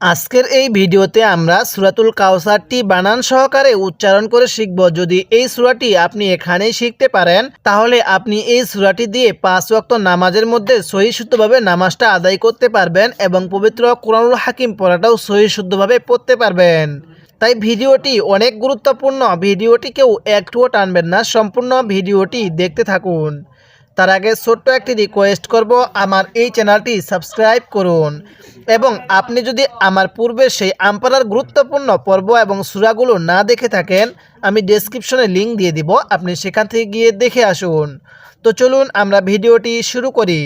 আজকের এই ভিডিওতে আমরা সুরাতুল কাউসারটি বানান সহকারে উচ্চারণ করে শিখব। যদি এই সুরাটি আপনি এখানেই শিখতে পারেন, তাহলে আপনি এই সুরাটি দিয়ে পাঁচ ওয়াক্ত নামাজের মধ্যে সহি শুদ্ধভাবে নামাজটা আদায় করতে পারবেন এবং পবিত্র কোরআনুল হাকিম পড়াটাও সহি শুদ্ধভাবে পড়তে পারবেন। তাই ভিডিওটি অনেক গুরুত্বপূর্ণ। ভিডিওটি কেউ একটুও টানবেন না। সম্পূর্ণ ভিডিওটি দেখতে থাকুন। তার আগে ছোট্ট একটি রিকোয়েস্ট করব, আমার এই চ্যানেলটি সাবস্ক্রাইব করুন। এবং আপনি যদি আমার পূর্বে সেই আমপারার গুরুত্বপূর্ণ পর্ব এবং সুরাগুলো না দেখে থাকেন, আমি ডেসক্রিপশনে লিঙ্ক দিয়ে দিব, আপনি সেখান থেকে গিয়ে দেখে আসুন। তো চলুন আমরা ভিডিওটি শুরু করি।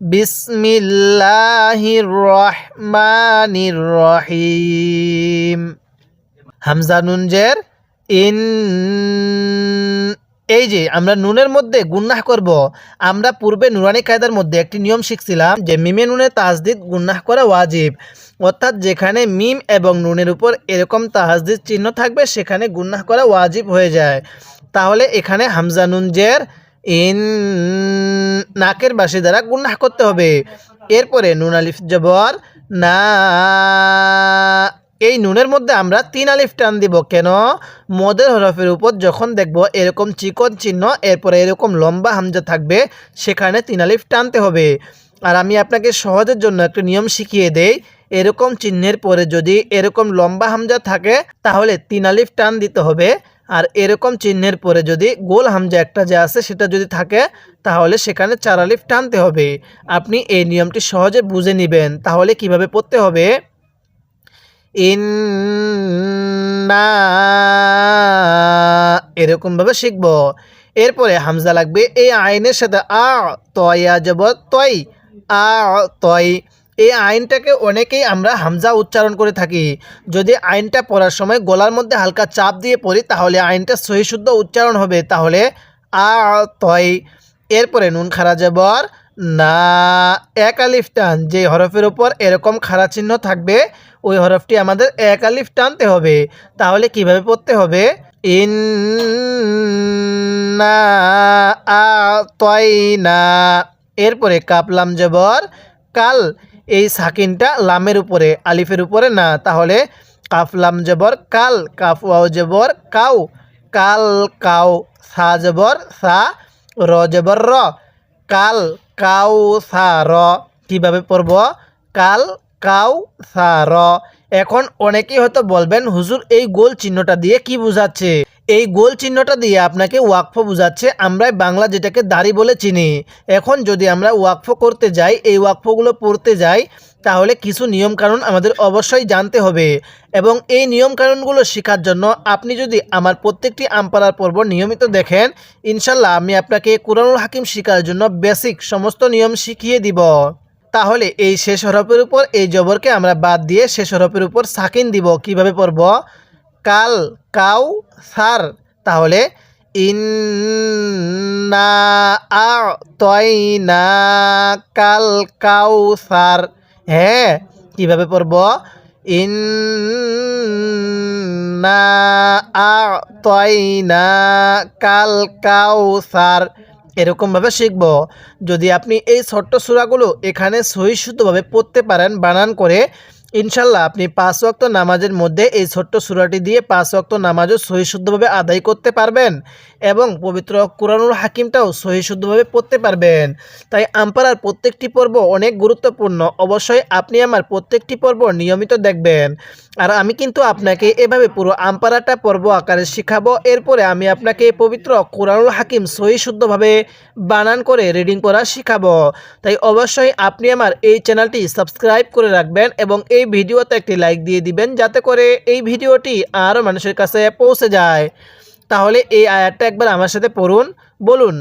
বিসমিল্লাহির হামজানুনজের ইন এই যে, আমরা নুনের মধ্যে গুন্নাহ করব। আমরা পূর্বে নুরানি কায়দার মধ্যে একটি নিয়ম শিখছিলাম যে, মিমে নুনে তাজদিদ গুন্নাহ করা ওয়াজিব। অর্থাৎ যেখানে মিম এবং নুনের উপর এরকম তাজদিদ চিহ্ন থাকবে, সেখানে গুন্নাহ করা ওয়াজিব হয়ে যায়। তাহলে এখানে হামজা নুনজের ইন নাকের বাসি দ্বারা গুন্নাহ করতে হবে। এরপরে নুন আলিফ জবর না এই নুনের মধ্যে আমরা তিন আলিফ টান দিব কেন? মদের হরফের উপর যখন দেখব এরকম চিকন চিহ্ন, এরপরে এরকম লম্বা হামজা থাকবে, সেখানে তিন আলিফ টানতে হবে। আর আমি আপনাকে সহজের জন্য একটা নিয়ম শিখিয়ে দেই, এরকম চিহ্নের পরে যদি এরকম লম্বা হামজা থাকে, তাহলে তিন আলিফ টান দিতে হবে। আর এরকম চিহ্নের পরে যদি গোল হামজা একটা যে আছে, সেটা যদি থাকে, তাহলে সেখানে চার আলিফ টানতে হবে। আপনি এই নিয়মটি সহজে বুঝে নেবেন। তাহলে কীভাবে পড়তে হবে? ইন্না এরকমভাবে শিখব। এরপরে হামজা লাগবে এই আইনের সাথে আ, তয়া যাব তই আ তই এই আইনটাকে অনেকেই আমরা হামজা উচ্চারণ করে থাকি। যদি আইনটা পড়ার সময় গলার মধ্যে হালকা চাপ দিয়ে পড়ি, তাহলে আইনটা সহিশুদ্ধ উচ্চারণ হবে। তাহলে আ, তয়। এরপরে নুন খারা যাবর না এক আলিফ টান। যে হরফের উপর এরকম খাড়া চিহ্ন থাকবে, ওই হরফটি আমাদের এক আলিফ টানতে হবে। তাহলে কীভাবে পড়তে হবে? ইন না এরপরে কাপলাম জবর, কাল এই সাকিনটা লামের উপরে, আলিফের উপরে না। তাহলে কাফলাম জবর, কাল, কাফ ওয়াও জবর, কাউ, কাল, কাউ, সা জবর, সা, র জবর, র। কাল কাউ সার কীভাবে পড়ব? কাল কাউ সার এখন অনেকেই হয়তো বলবেন, হুজুর, এই গোল চিহ্নটা দিয়ে কি বোঝাচ্ছে? এই গোল চিহ্নটা দিয়ে আপনাকে ওয়াকফ বোঝাচ্ছে। আমরা বাংলা যেটাকে দাড়ি বলে চিনি। এখন যদি আমরা ওয়াকফ করতে যাই, এই ওয়াকফগুলো পড়তে যাই তাহলে কিছু নিয়মকানুন আমাদের অবশ্যই জানতে হবে এবং এই নিয়মকানুনগুলো শেখার জন্য আপনি যদি আমার প্রত্যেকটি আমপাড়ার পর্ব নিয়মিত দেখেন, ইনশাল্লাহ আমি আপনাকে কোরআনুল হাকিম শেখার জন্য বেসিক সমস্ত নিয়ম শিখিয়ে দিব। তাহলে এই শেষ হরফের উপর, এই জবরকে আমরা বাদ দিয়ে শেষ হরফের উপর সাকিন দিব। কীভাবে পড়ব? কাল, কাউ, সার। তাহলে ইন্না আ তয়না কাল, কাউ, সার। হ্যাঁ কীভাবে পড়ব? ইন্না আ তয়না কাল কাউ সার এরকমভাবে শিখব। যদি আপনি এই ছোট্ট সুরাগুলো এখানে সহিষ্ণুতভাবে পড়তে পারেন বানান করে, ইনশাল্লাহ আপনি পাঁচ ওয়াক্ত নামাজের মধ্যে এই ছোট্ট সুরাটি দিয়ে পাঁচ ওয়াক্ত নামাজও সহিশুদ্ধভাবে আদায় করতে পারবেন। এবং পবিত্র কোরআনুল হাকিমটাও সহিশুদ্ধভাবে পড়তে পারবেন। তাই আমপাড়ার প্রত্যেকটি পর্ব অনেক গুরুত্বপূর্ণ। অবশ্যই আপনি আমার প্রত্যেকটি পর্ব নিয়মিত দেখবেন। আর আমি কিন্তু আপনাকে এভাবে পুরো আমপাড়াটা পর্ব আকারে শিখাবো। এরপরে আমি আপনাকে পবিত্র কোরআনুল হাকিম সহিশুদ্ধভাবে বানান করে রিডিং করা শিখাবো। তাই অবশ্যই আপনি আমার এই চ্যানেলটি সাবস্ক্রাইব করে রাখবেন এবং এই ভিডিওতে একটি লাইক দিয়ে দিবেন। যাতে করে এই ভিডিওটি আরও মানুষের কাছে পৌঁছে যায়। তাহলে এই আয়াতটা একবার আমার সাথে পড়ুন, বলুন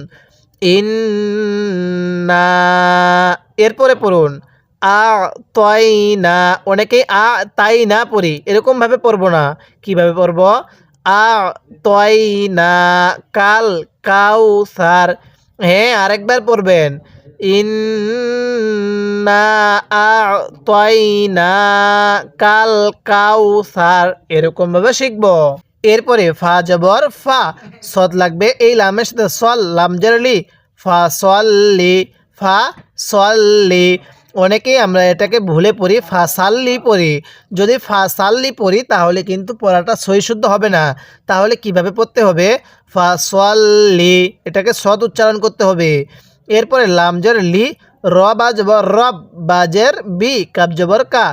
ইন না এরপরে পড়ুন আ তয় না অনেকেই আ তাই না পড়ি, এরকমভাবে পড়ব না, কীভাবে পড়ব? আ তয় না কাল কাউ সার হ্যাঁ আরেকবার পড়বেন, ইন্না আ'তাইনা, কাল, কাউসার এরকমভাবে শিখব। এরপরে ফা জবর ফা সদ লাগবে এই লামের সাথে, সল, লাম ফা সল্লি ফা সল্লি। অনেকেই আমরা এটাকে ভুলে পড়ি ফাসাল্লি পড়ি। যদি ফাসাল্লি পড়ি, তাহলে কিন্তু পড়াটা সই শুদ্ধ হবে না। তাহলে কীভাবে পড়তে হবে? ফাসল্লি এটাকে সৎ উচ্চারণ করতে হবে। এরপরে লামজের লি, র বাজবর রব বাজের বি, কাব জবর কা,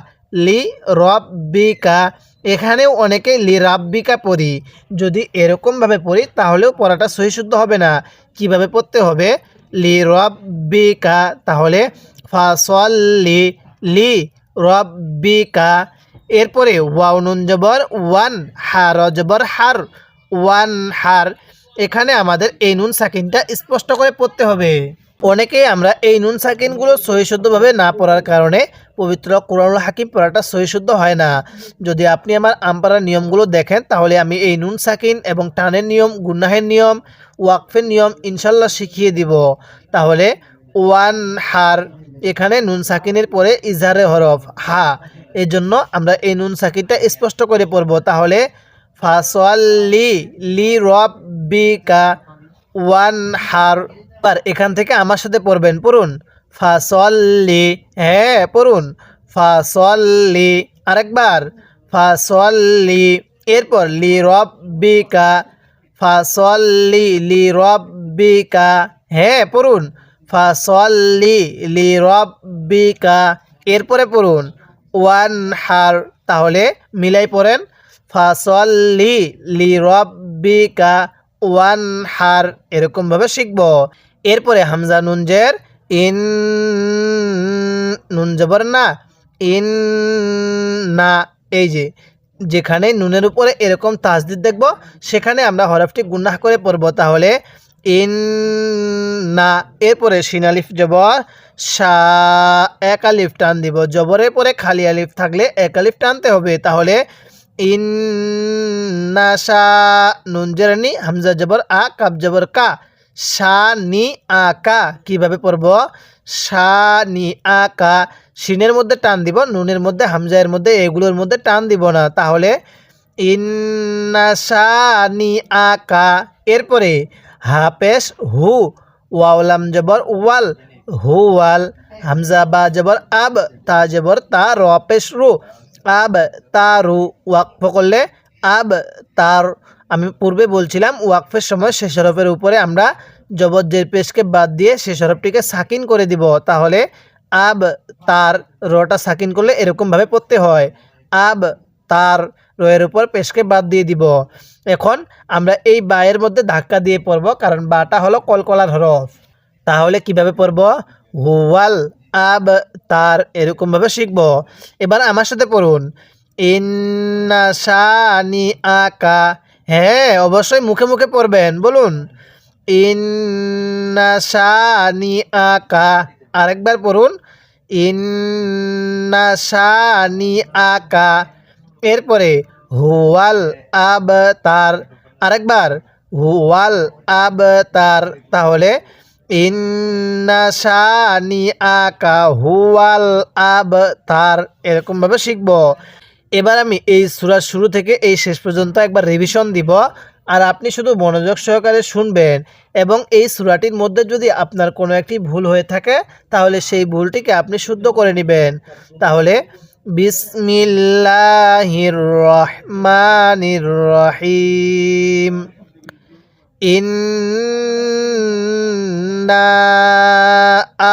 লি, রব, বি, কা। এখানেও অনেকে লি রাব্বিকা পড়ি যদি এরকমভাবে পড়ি, তাহলেও পড়াটা সহিশুদ্ধ হবে না। কীভাবে পড়তে হবে? লি রব্বিকা তাহলে ফাসল্লি লি, রব্বিকা। এরপরে ওয়াও নুন জবর, ওয়ান হার জবর, হার, ওয়ান হার। এখানে আমাদের এই নুন সাকিনটা স্পষ্ট করে পড়তে হবে। অনেকেই আমরা এই নুন সাকিনগুলো সহিশুদ্ধভাবে না পড়ার কারণে পবিত্র কোরআনুল হাকিম পড়াটা সহিশুদ্ধ হয় না। যদি আপনি আমার আমপাড়ার নিয়মগুলো দেখেন, তাহলে আমি এই নুন সাকিন এবং টানের নিয়ম, গুন্নাহের নিয়ম, ওয়াকফের নিয়ম ইনশাল্লাহ শিখিয়ে দিব। তাহলে ওয়ান হার, এখানে নুন সাকিনের পরে ইজহারে হরফ, হা এই জন্য আমরা এই নুন সাকিনটা স্পষ্ট করে পড়ব। তাহলে ফাসলি লি রব বি কা ওয়ান হার এখান থেকে আমার সাথে পড়বেন, পড়ুন। ফাসল্লি হ্যাঁ পড়ুন। ফাসল্লি, আরেকবার। ফাসল্লি, এরপর, লি রব বিকা ফাসল্লি, লি রব বিকা হ্যাঁ পড়ুন। ফাসল্লি, লি রব বিকা এরপরে পড়ুন। ওয়ান হার তাহলে মিলাই পড়েন। ফাসল্লি, লি রব্বিকা ওয়ান হার এরকমভাবে শিখব। এরপরে হামজা নুনজের ইন নুন জবর না, ইন না, এই যে, যেখানে নুনের উপরে এরকম তাজদিদ দেখব, সেখানে আমরা হরফটি গুন্নাহ করে পড়ব। তাহলে ইন না, এরপরে সিনালিফ জবর সা এক আলিফ টান দিব। জবরের পরে খালি আলিফ থাকলে এক আলিফ টানতে হবে। তাহলে ইন না, সা, নুন জেরানি হামজা জবর আ, কাব জবর কা। সা নি আ কা কীভাবে পড়ব? সা নি আ কা সিনের মধ্যে টান দিব, নুনের মধ্যে, হামজায়ের মধ্যে, এগুলোর মধ্যে টান দিব না। তাহলে ইন্নাশা নি আ কা এরপরে হাফেশ হু ওয়াওলাম জবর, ওয়াল হু, ওয়াল, হামজা, বা জবর, আব, তা জবর, তা, র, পেশ, রু, আব তারু ওয়াকফ করলে আব, তার আমি পূর্বে বলছিলাম, ওয়াকফের সময় শেষ হরফের উপরে আমরা জবজ্জের পেশকে বাদ দিয়ে শেষ হরফটিকে সাকিন করে দিব। তাহলে আব তার রটা সাকিন করলে এরকমভাবে পড়তে হয়। আব তার রয়ের উপর পেশকে বাদ দিয়ে দিব। এখন আমরা এই বায়ের মধ্যে ধাক্কা দিয়ে পড়ব, কারণ বাটা হলো কলকলার হরফ। তাহলে কীভাবে পড়ব? হুয়াল আব তার এরকমভাবে শিখব। এবার আমার সাথে পড়ুন। ইন্নাশানি আকা হ্যাঁ অবশ্যই মুখে মুখে পড়বেন। বলুন। ইন্নাশানি আকা। আরেকবার পড়ুন। ইন্নাশানি আকা। এরপরে হুয়াল আব তার আরেকবার হুয়াল আব তার তাহলে ইন্নাশানি আকা, হুয়াল আব তার এরকমভাবে শিখব। এবার আমি এই সুরার শুরু থেকে এই শেষ পর্যন্ত একবার রিভিশন দিব। আর আপনি শুধু মনোযোগ সহকারে শুনবেন এবং এই সুরাটির মধ্যে যদি আপনার কোনো একটি ভুল হয়ে থাকে, তাহলে সেই ভুলটিকে আপনি শুদ্ধ করে নেবেন। তাহলে বিসমিল্লাহির রহমানির রহিম ইন্না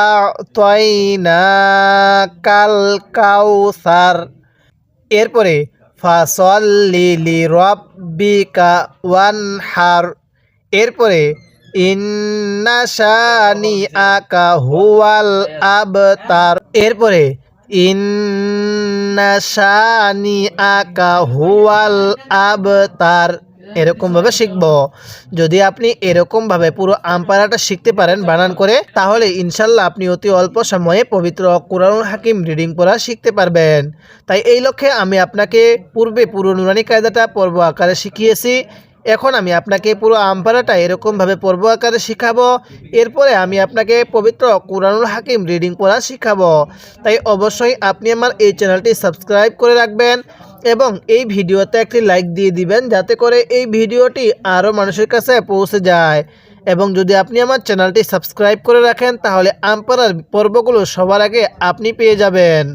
আ'তাইনা কাল কাউসার। এরপরে, ফাসল্লি লি রব্বিকা ওয়ানহার এরপরে ইন্নাশানি আকা হুয়াল আবতার এরপরে ইন্নাশানি আকা হুয়াল আবতার এরকমভাবে শিখব। যদি আপনি এরকমভাবে পুরো আমপারাটা শিখতে পারেন বানান করে, তাহলে ইনশাল্লাহ আপনি অতি অল্প সময়ে পবিত্র কোরআনুল হাকিম রিডিং পড়া শিখতে পারবেন। তাই এই লক্ষ্যে আমি আপনাকে পূর্বে পুরো নুরানি কায়দাটা পর্ব আকারে শিখিয়েছি। এখন আমি আপনাকে পুরো আমপারাটা এরকমভাবে পর্ব আকারে শিখাবো। এরপরে আমি আপনাকে পবিত্র কোরআনুল হাকিম রিডিং পড়া শিখাবো। তাই অবশ্যই আপনি আমার এই চ্যানেলটি সাবস্ক্রাইব করে রাখবেন। এবং এই ভিডিওতে একটি লাইক দিয়ে দিবেন, যাতে করে এই ভিডিওটি আরও মানুষের কাছে পৌঁছে যায়। এবং যদি আপনি আমার চ্যানেলটি সাবস্ক্রাইব করে রাখেন, তাহলে আমপারার পর্বগুলো সবার আগে আপনি পেয়ে যাবেন।